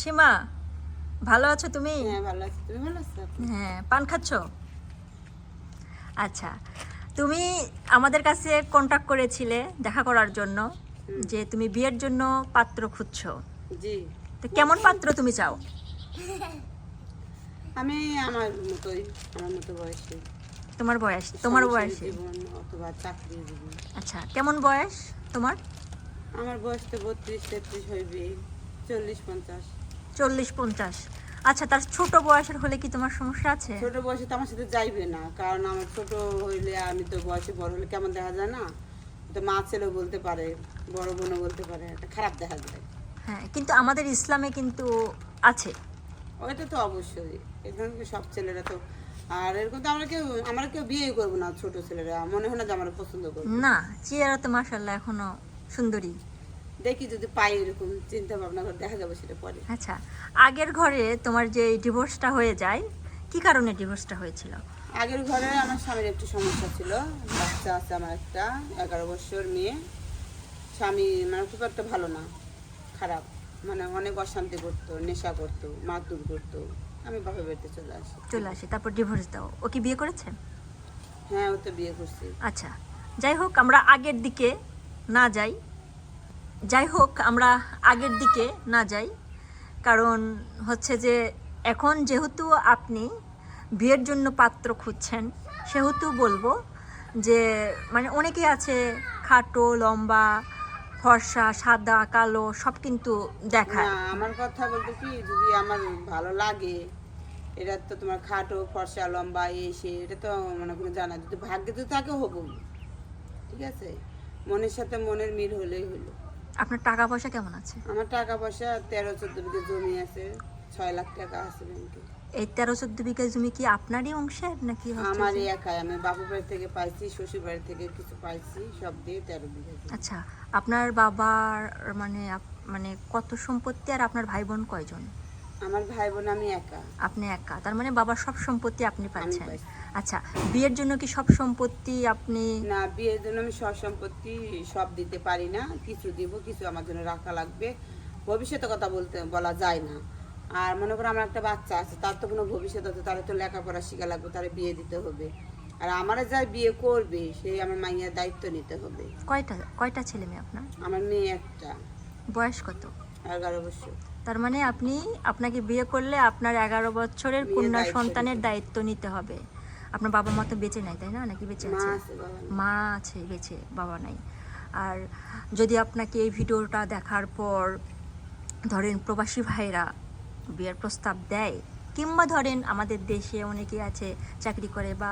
সীমা ভালো আছো তুমি? হ্যাঁ ভালো আছি। তুমি ভালো আছো? হ্যাঁ পান খাচ্ছ? আচ্ছা তুমি আমাদের কাছে কন্টাক্ট করেছিলে দেখা করার জন্য যে তুমি বিয়ের জন্য পাত্র খুঁজছো। জি। তো কেমন পাত্র তুমি চাও? আমি আমার মতোই আমার মতো বয়সে। তোমার বয়স তোমার বয়সে? অথবা চাকরি আচ্ছা কেমন বয়স তোমার? আমার বয়স তো বত্রিশ তেত্রিশ হইবে চল্লিশ পঞ্চাশ। চল্লিশ পঞ্চাশ। আচ্ছা তার ছোট বয়সের হলে কি তোমার সমস্যা আছে? ছোট বয়সে তো আমার সাথে যাইবে না কারণ আমার ছোট হইলে আমি তো বয়সে বড় হলে কেমন দেখা যায় না? তো মা ছেলেও বলতে পারে বড় বোনও বলতে পারে খারাপ দেখা যায়। হ্যাঁ কিন্তু আমাদের ইসলামে কিন্তু আছে। ওইটা তো অবশ্যই এখানে সব ছেলেরা তো আর এরকম তো আমরা কেউ আমরা কেউ বিয়ে করব না ছোট ছেলেরা মনে হয় না যে আমরা পছন্দ করব। না চেয়ারা তো মাসাল্লাহ এখনও সুন্দরী। দেখি যদি পাই এরকম চিন্তা ভাবনা করে দেখা যাবে সেটা পরে। আচ্ছা আগের ঘরে তোমার যে ডিভোর্সটা হয়ে যায় কি কারণে ডিভোর্সটা হয়েছিল? আগের ঘরে আমার স্বামীর একটু সমস্যা ছিল। বাচ্চা আছে আমার একটা এগারো বছর মেয়ে। স্বামী মানে খুব একটা ভালো না খারাপ। মানে অনেক অশান্তি করতো নেশা করতো মারধর করতো। আমি বাপের বাড়িতে চলে আসি। চলে আসি তারপর ডিভোর্স দাও। ও কি বিয়ে করেছে? হ্যাঁ ও তো বিয়ে করছে। আচ্ছা যাই হোক আমরা আগের দিকে না যাই। যাই হোক আমরা আগের দিকে না যাই। কারণ হচ্ছে যে এখন যেহেতু আপনি বিয়ের জন্য পাত্র খুঁজছেন, সেহেতু বলব যে মানে অনেকেই আছে খাটো, লম্বা, ফর্সা, সাদা, কালো, সব কিন্তু দেখায়। আমার কথা বলতে কি, যদি আমার ভালো লাগে, এটা তো তোমার খাটো, ফর্সা, লম্বা এই সে, এটা তো মানে কোনো জানা, যদি ভাগ্যে তো থাকে হব ঠিক আছে? মনের সাথে মনের মিল হলেই হলো। আপনার টাকা পয়সা কেমন আছে? আমার টাকা পয়সা তেরো চোদ্দ বিঘে জমি আছে ছয় লাখ টাকা আছে ব্যাংকে। এই তেরো চোদ্দ বিঘা জমি কি আপনারই অংশের নাকি হচ্ছে আমারই একাই। আমি বাপের বাড়ি থেকে পাইছি শ্বশুর বাড়ি থেকে কিছু পাইছি সব দিয়ে তেরো বিঘা আচ্ছা আপনার বাবার মানে মানে কত সম্পত্তি আর আপনার ভাই বোন কয়জন? আমার ভাই বোন আমি একা। আপনি একা তার মানে বাবার সব সম্পত্তি আপনি পাচ্ছেন। আচ্ছা বিয়ের জন্য কি সব সম্পত্তি আপনি না বিয়ের জন্য আমি সব সম্পত্তি সব দিতে পারি না। কিছু দিব কিছু আমার জন্য রাখা লাগবে। ভবিষ্যতে কথা বলতে বলা যায় না। আর মনে করো আমার একটা বাচ্চা আছে তার তো কোনো ভবিষ্যৎ আছে তার তো লেখাপড়া শিখা লাগবে তার বিয়ে দিতে হবে। আর আমার যাই বিয়ে করবে সেই আমার মাইয়ার দায়িত্ব নিতে হবে। কয়টা কয়টা ছেলে মেয়ে আপনার? আমার মেয়ে একটা। বয়স কত? এগারো বছর। তার মানে আপনি আপনাকে বিয়ে করলে আপনার এগারো বছরের কন্যা সন্তানের দায়িত্ব নিতে হবে। আপনার বাবা মা তো বেঁচে নাই তাই না? নাকি বেঁচে আছে? মা আছে বেঁচে বাবা নাই। আর যদি আপনাকে এই ভিডিওটা দেখার পর ধরেন প্রবাসী ভাইরা বিয়ের প্রস্তাব দেয় কিংবা ধরেন আমাদের দেশে অনেকে আছে চাকরি করে বা